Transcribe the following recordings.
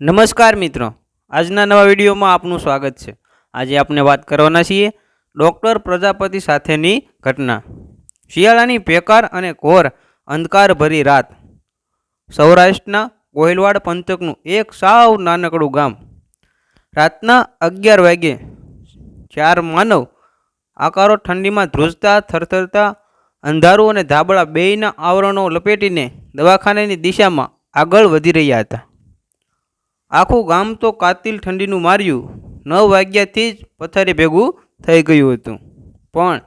નમસ્કાર મિત્રો. આજના નવા વિડીયોમાં આપનું સ્વાગત છે. આજે આપણે વાત કરવાના છીએ ડૉક્ટર પ્રજાપતિ સાથેની ઘટના. શિયાળાની પેકાર અને ઘોર અંધકારભરી રાત. સૌરાષ્ટ્રના કોયલવાડ પંથકનું એક સાવ નાનકડું ગામ. રાતના અગિયાર વાગ્યે ચાર માનવ આકારો ઠંડીમાં ધ્રુજતા, થરથરતા, અંધારું અને ધાબળા બેયના આવરણો લપેટીને દવાખાનાની દિશામાં આગળ વધી રહ્યા હતા. આખું ગામ તો કાતિલ ઠંડીનું માર્યું. નવ વાગ્યાથી જ પથારી ભેગું થઈ ગયું હતું. પણ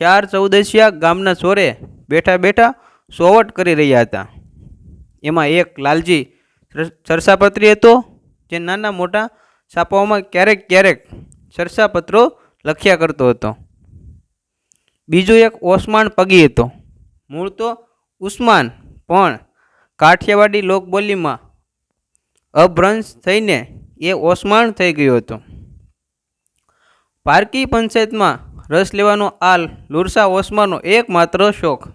ચાર ચૌદસિયા ગામના ચોરે બેઠા બેઠા સોવટ કરી રહ્યા હતા. એમાં એક લાલજી સરસાપત્રી હતો, જે નાના મોટા છાપાઓમાં ક્યારેક ક્યારેક સરસાપત્રો લખ્યા કરતો હતો. બીજો એક ઓસમાન પગી હતો. મૂળ તો ઉસ્માન, પણ કાઠિયાવાડી લોકબોલીમાં અભ્રંશ થઈને એ ઓસમાણ થઈ ગયો હતો. પારકી પંચાયતમાં રસ લેવાનો આ લુરસા ઓસમાનો એકમાત્ર શોખ.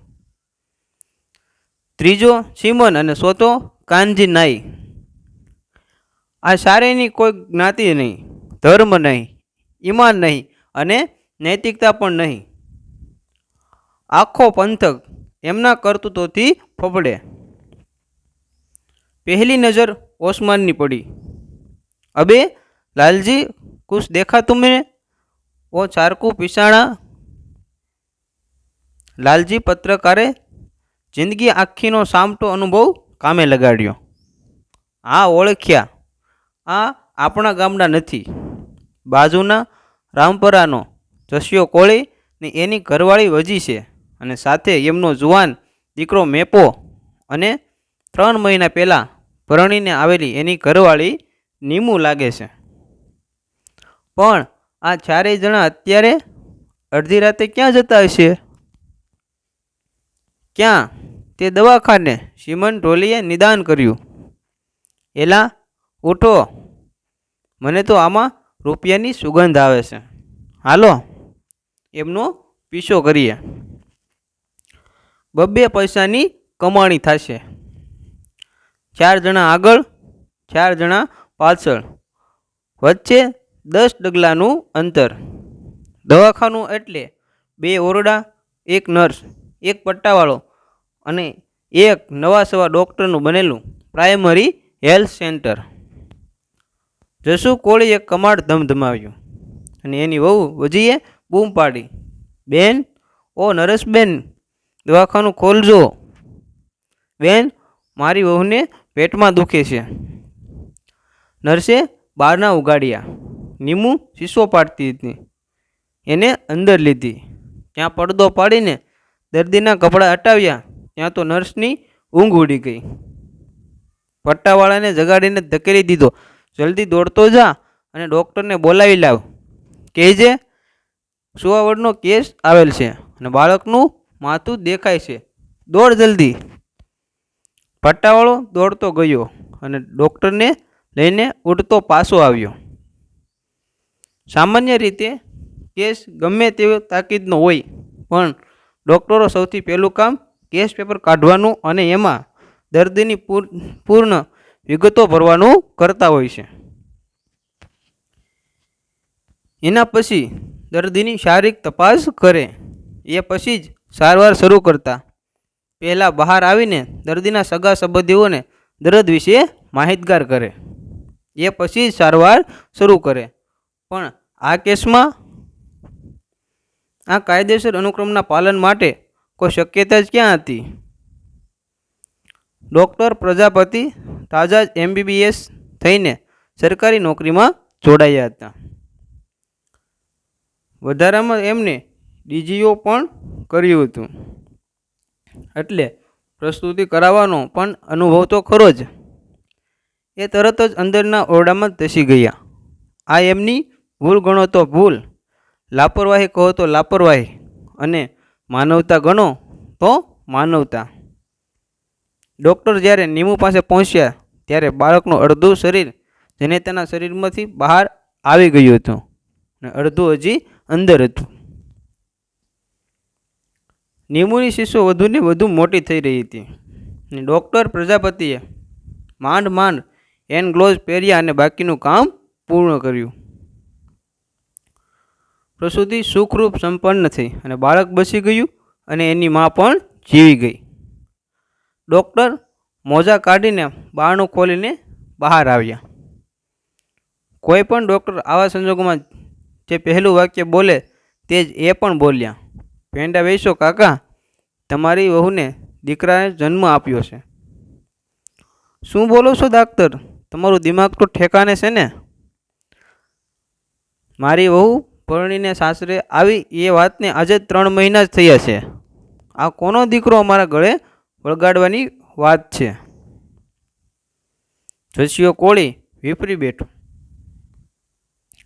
ત્રીજો સિમન અને ચોથો કાનજી નાઈ આ સારેની કોઈ જ્ઞાતિ નહીં, ધર્મ નહીં, ઈમાન નહીં અને નૈતિકતા પણ નહીં. આખો પંથક એમના કરતૂતોથી ફફડે. પહેલી નજર ઓસમાનની પડી. અબે, લાલજી કુછ દેખા તુમને ઓ ચારકુ પિસાણા. લાલજી પત્રકારે જિંદગી આખીનો સામટો અનુભવ કામે લગાડ્યો. આ ઓળખ્યા. આ આપણા ગામના નથી. બાજુના રામપરાનો જસ્યો કોળી ને એની ઘરવાળી વજી છે અને સાથે એમનો જુવાન દીકરો મેપો અને ત્રણ મહિના પહેલાં પરણીને આવેલી એની ઘરવાળી નીમું લાગે છે. પણ આ ચારેય જણા અત્યારે અડધી રાતે ક્યાં જતા હશે? ક્યાં? તે દવાખાને સિમન ઢોલીએ નિદાન કર્યું. એલા, ઉઠો. મને તો આમાં રૂપિયાની સુગંધ આવે છે. હાલો, એમનો પીછો કરીએ. બબ્બે પૈસાની કમાણી થશે. ચાર જણા આગળ, ચાર જણા પાછળ. વચ્ચે દસ ડગલાનું અંતર. દવાખાનું એટલે બે ઓરડા, એક નર્સ, એક પટ્ટાવાળો અને એક નવા સવા ડૉક્ટરનું બનેલું પ્રાઇમરી હેલ્થ સેન્ટર. જસુ કોળીએ કમાડ ધમધમાવ્યું અને એની વહુ વજીએ બૂમ પાડી. બેન, ઓ નરેશબેન દવાખાનું ખોલજો. બેન, મારી વહુને પેટમાં દુખે છે. નર્સે બહારના ઉગાડ્યા. નીમુ શીશો પાડતી હતી. એને અંદર લીધી. ત્યાં પડદો પાડીને દર્દીના કપડાં હટાવ્યા. ત્યાં તો નર્સની ઊંઘ ઉડી ગઈ. પટ્ટાવાળાને જગાડીને ધકેલી દીધો. જલ્દી દોડતો જા અને ડૉક્ટરને બોલાવી લાવ. કહેજે, સુવાવડનો કેસ આવેલ છે અને બાળકનું માથું દેખાય છે. દોડ જલ્દી. પટ્ટાવાળો દોડતો ગયો અને ડૉક્ટરને લઈને ઉડતો પાછો આવ્યો. સામાન્ય રીતે કેસ ગમે તેવો તાકીદનો હોય, પણ ડૉક્ટરો સૌથી પહેલું કામ કેસ પેપર કાઢવાનું અને એમાં દર્દીની પૂર, પૂર્ણ વિગતો ભરવાનું કરતા હોય છે. એના પછી દર્દીની શારીરિક તપાસ કરે, એ પછી જ સારવાર શરૂ કરતા. પહેલાં બહાર આવીને દર્દીના સગા સંબંધીઓને દર્દ વિશે માહિતગાર કરે. એ પછી સારવાર શરૂ કરે. પણ આ કેસમાં આ કાયદેસર અનુક્રમના પાલન માટે કોઈ શક્યતા જ ક્યાં હતી? ડૉક્ટર, પ્રજાપતિ તાજા જ એમબીબીએસ થઈને સરકારી નોકરીમાં જોડાયા હતા. વધારામાં એમને ડીજીઓ પણ કર્યું હતું. એટલે પ્રસ્તુતિ કરાવવાનો પણ અનુભવ તો ખરો જ. એ તરત જ અંદરના ઓરડામાં ધસી ગયા. આ એમની ભૂલ ગણો તો ભૂલ, લાપરવાહી કહો તો લાપરવાહી અને માનવતા ગણો તો માનવતા. ડૉક્ટર જ્યારે નીમુ પાસે પહોંચ્યા ત્યારે બાળકનું અડધું શરીર જેને તેના શરીરમાંથી બહાર આવી ગયું હતું અને અડધું હજી અંદર હતું. નીમુની શિશુ વધુને વધુ મોટી થઈ રહી હતી. અને ડૉક્ટર, પ્રજાપતિએ માંડ માંડ હેન્ડ ગ્લોવ્સ પહેર્યા અને બાકીનું કામ પૂર્ણ કર્યું. પ્રસૂતિ સુખરૂપ સંપન્ન થઈ અને બાળક બસી ગયું અને એની મા પણ જીવી ગઈ. ડૉક્ટર મોજા કાઢીને બારણું ખોલીને બહાર આવ્યા. કોઈ પણ ડૉક્ટર આવા સંજોગોમાં જે પહેલું વાક્ય બોલે તે જ એ પણ બોલ્યા. પેંડા વેચો કાકા, તમારી વહુને દીકરાને જન્મ આપ્યો છે. શું બોલો છો ડાક્ટર તમારું દિમાગ તો ઠેકાને છે ને? મારી વહુ પરણીને સાસરે આવી એ વાતને આજે ત્રણ મહિના જ થયા છે. આ કોનો દીકરો અમારા ગળે વળગાડવાની વાત છે? જસ્યો કોળી, વિપરી બેઠો.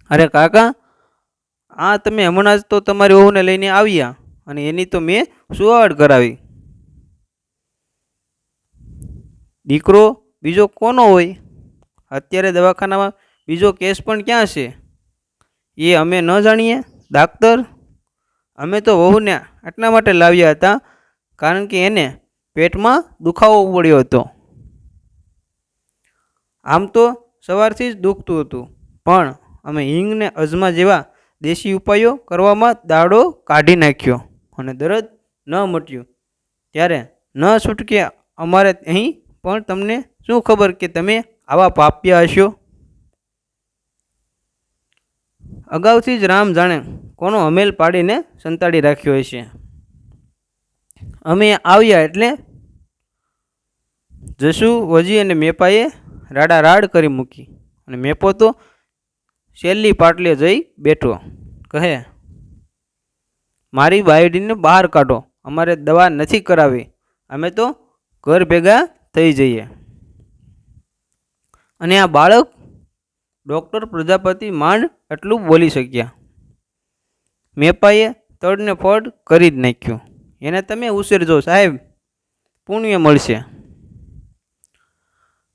અરે કાકા, આ તમે હમણાં જ તો તમારી વહુને લઈને આવ્યા. અને એની તો મેં સુવાડ કરાવી. દીકરો બીજો કોનો હોય? અત્યારે દવાખાનામાં બીજો કેસ પણ ક્યાં છે? એ અમે ન જાણીએ. ડાક્ટર, અમે તો વહુને આટલા માટે લાવ્યા હતા કારણ કે એને પેટમાં દુખાવો પડ્યો હતો. આમ તો સવારથી જ દુખતું હતું, પણ અમે હિંગને અજમા જેવા દેશી ઉપાયો કરવામાં દાડો કાઢી નાખ્યો. અને દરદ ન મટ્યું. ત્યારે ન છૂટકે અમારે અહીં પણ તમને શું ખબર કે તમે આવા પાપ્યા હશો? અગાઉથી જ રામ જાણે કોનો અમેલ પાડીને સંતાડી રાખ્યો હશે. અમે આવ્યા એટલે જસુ, વજી અને મેપાએ રાડા રાડ કરી મૂકી અને મેપો તો શેલ્લી પાટલે જઈ બેઠો. કહે મારી બાયોડીનને બહાર કાઢો. અમારે દવા નથી કરાવી. અમે તો ઘર ભેગા થઈ જઈએ. અને આ બાળક ડૉક્ટર પ્રજાપતિ માંડ એટલું બોલી શક્યા. મેપાએ તળને ફળ કરી જ નાખ્યું. એને તમે ઉછેરજો સાહેબ. પુણ્ય મળશે.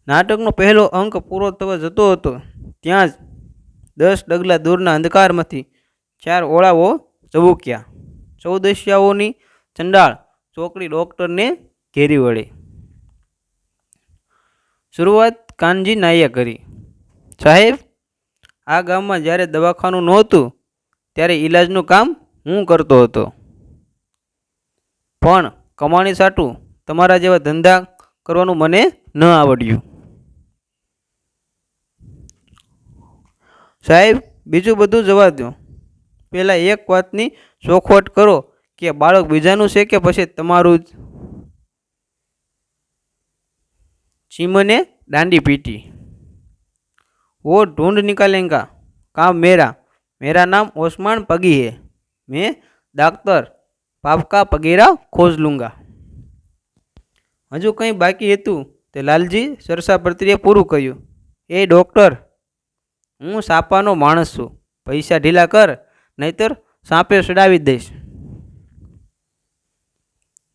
નાટકનો પહેલો અંક પૂરો થવા જતો હતો. ત્યાં જ દસ ડગલા દૂરના અંધકારમાંથી ચાર ઓળાઓ ચબૂક્યા ચૌદસ્યાઓની ચંડાળ ચોકડી ડૉક્ટરને ઘેરી વળી. શરૂઆત કાનજી નાઈએ કરી. સાહેબ, આ ગામમાં જ્યારે દવાખાનું નહોતું, ત્યારે ઈલાજનું કામ હું કરતો હતો. પણ કમાણી સાટું તમારા જેવા ધંધા કરવાનું મને ન આવડ્યું. સાહેબ, બીજું બધું જવા દો પહેલાં એક વાતની ચોખવટ કરો કે બાળક બીજાનું છે કે પછી તમારું જ ચીમને દાંડી પીટી. વો ઢૂંઢ નિકાલેંગા કામ મેરા. મેરા નામ ઓસમાન પગી હે. મેં ડાક્ટર પાપકા પગેરા ખોજ લુંગા. હજુ કંઈ બાકી હતું? તે લાલજી સરસા પ્રત્યે પૂરું કહ્યું એ ડૉક્ટર, હું સાપાનો માણસ છું. પૈસા ઢીલા કર. નહીતર સાપે ચડાવી દઈશ.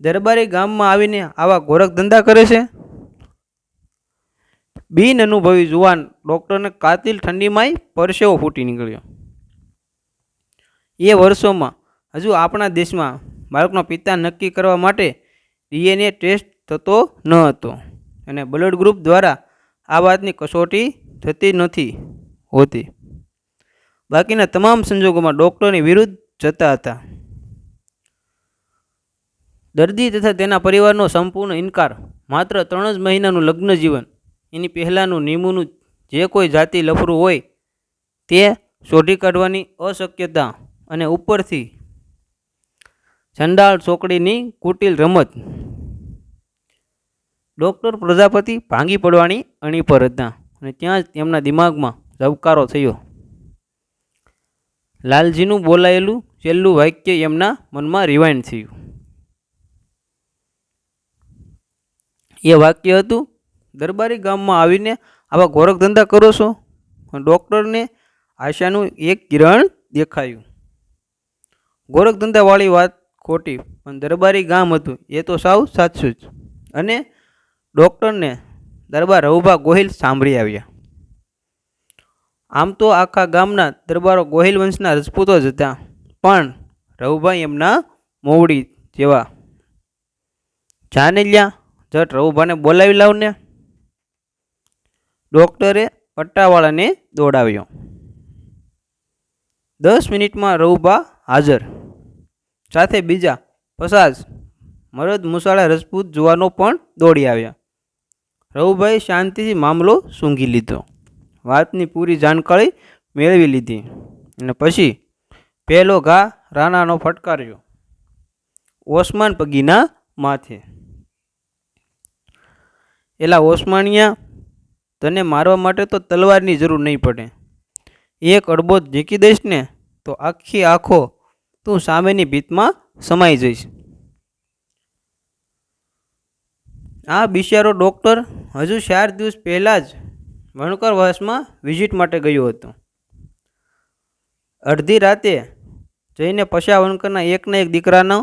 દરબારી ગામમાં આવીને આવા ગોરખ ધંધા કરે છે? બિન અનુભવી જુવાન ડૉક્ટરને કાતિલ ઠંડીમાંય પરસેવો ફૂટી નીકળ્યો. એ વર્ષોમાં હજુ આપણા દેશમાં બાળકનો પિતા નક્કી કરવા માટે ડીએનએ ટેસ્ટ થતો ન હતો અને બ્લડ ગ્રુપ દ્વારા આ વાતની કસોટી થતી નથી હોતી. બાકીના તમામ સંજોગોમાં ડૉક્ટરની વિરુદ્ધ જતા હતા. દર્દી તથા તેના પરિવારનો સંપૂર્ણ ઇનકાર, માત્ર ત્રણ જ મહિનાનું લગ્ન જીવન, એની પહેલાંનું નિમુનું જે કોઈ જાતિ લફરું હોય, તે શોધી કાઢવાની અશક્યતા અને ઉપરથી ચંડાળ ચોકડીની કુટિલ રમત. ડૉક્ટર પ્રજાપતિ ભાંગી પડવાની અણી પર હતા અને ત્યાં જ તેમના દિમાગમાં ઝબકારો થયો. લાલજીનું બોલાયેલું છેલ્લું વાક્ય એમના મનમાં રિવાઇન્ડ થયું. એ વાક્ય હતું, દરબારી ગામમાં આવીને આવા ગોરખ ધંધા કરો છો? ડૉક્ટરને આશાનું એક કિરણ દેખાયું. ગોરખ ધંધાવાળી વાત ખોટી, પણ દરબારી ગામ હતું, એ તો સાવ સાચું જ. અને ડૉક્ટરને દરબાર રઘુભા ગોહિલ સાંભળી આવ્યા. આમ તો આખા ગામના દરબારો ગોહિલ વંશના રજપૂતો જ હતા. પણ રઘુભાઈ એમના મોવડી જેવા. જાને લ્યા જટ રઘુભાને બોલાવી લાવને ડૉક્ટરે પટ્ટાવાળાને દોડાવ્યો. દસ મિનિટમાં રઘુભા હાજર. સાથે બીજા પસાજ મરદ મુસાળા રજપૂત જુવાનો પણ દોડી આવ્યા. રઘુભાઈ શાંતિથી મામલો સૂંઘી લીધો. વાતની પૂરી જાણકારી મેળવી લીધી અને પછી પહેલો ઘા રાણાનો ફટકાર્યો ઓસમાન પગીના માથે. એલા ઓસમાનિયા, તને મારવા માટે તો તલવારની જરૂર નહીં પડે. એક અડબો ઝીકી દઈશ ને તો આખી આંખો તું સામેની ભીતમાં સમાઈ જઈશ. આ બિચારો ડૉક્ટર હજુ ચાર દિવસ પહેલાં જ વણકર વાસમાં વિઝિટ માટે ગયો હતો. અડધી રાતે જઈને પશા વણકરના એકના એક દીકરાનો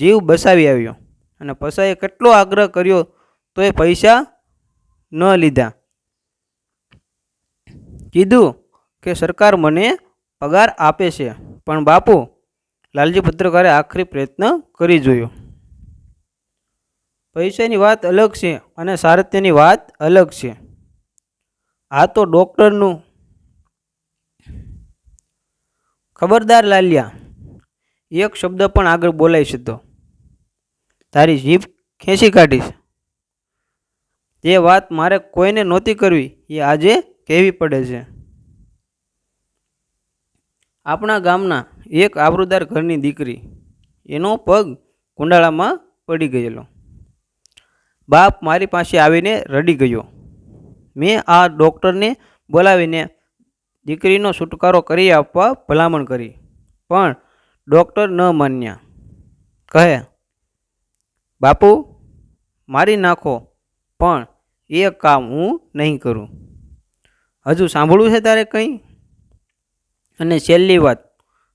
જીવ બસાવી આવ્યો અને પસાએ કેટલો આગ્રહ કર્યો તો એ પૈસા ન લીધા. કીધું કે સરકાર મને પગાર આપે છે, પણ બાપુ, લાલજી પત્રકારે આખરી પ્રયત્ન કરી જોયો. પૈસાની વાત અલગ છે અને સારથ્યની વાત અલગ છે. આ તો ડૉક્ટરનું. ખબરદાર લાલિયા. એક શબ્દ પણ આગળ બોલાઈ શકતો તારી જીભ ખેંચી કાઢીશ. તે વાત મારે કોઈને નહોતી કરવી, એ આજે કહેવી પડે છે. આપણા ગામના એક આબરૂદાર ઘરની દીકરી, એનો પગ કુંડાળામાં પડી ગયેલો. બાપ મારી પાસે આવીને રડી ગયો. મેં આ ડૉક્ટરને બોલાવીને દીકરીનો છુટકારો કરી આપવા ભલામણ કરી, પણ ડૉક્ટર ન માન્યા. કહે, બાપુ, મારી નાખો, પણ એ કામ હું નહીં કરું. હજુ સાંભળવું છે તારે કંઈ? અને છેલ્લી વાત,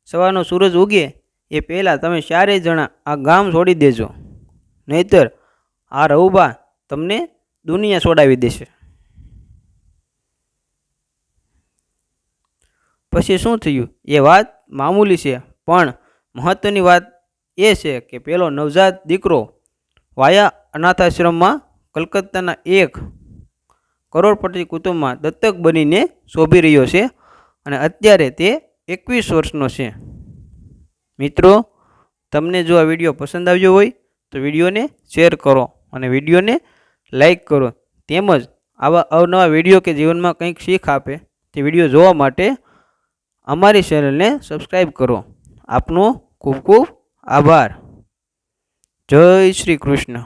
સવારનો સૂરજ ઉગે એ પહેલાં તમે ચારેય જણા આ ગામ છોડી દેજો, નહીતર આ રહુબા તમને દુનિયા છોડાવી દેશે. પછી શું થયું? એ વાત મામૂલી છે, પણ મહત્ત્વની વાત એ છે કે પેલો નવજાત દીકરો વાયા અનાથાશ્રમમાં કલકત્તાના એક કરોડપતિ કુટુંબમાં દત્તક બનીને શોભી રહ્યો છે અને અત્યારે તે એકવીસ વર્ષનો છે. મિત્રો, તમને જો આ વીડિયો પસંદ આવ્યો હોય તો વિડીયોને શેર કરો અને વિડીયોને લાઈક કરો. તેમજ આવા અવનવા વીડિયો કે જીવનમાં કંઈક શીખ આપે તે વીડિયો જોવા માટે અમારી ચેનલને સબસ્ક્રાઈબ કરો. આપનો ખૂબ ખૂબ આભાર. જય શ્રી કૃષ્ણ.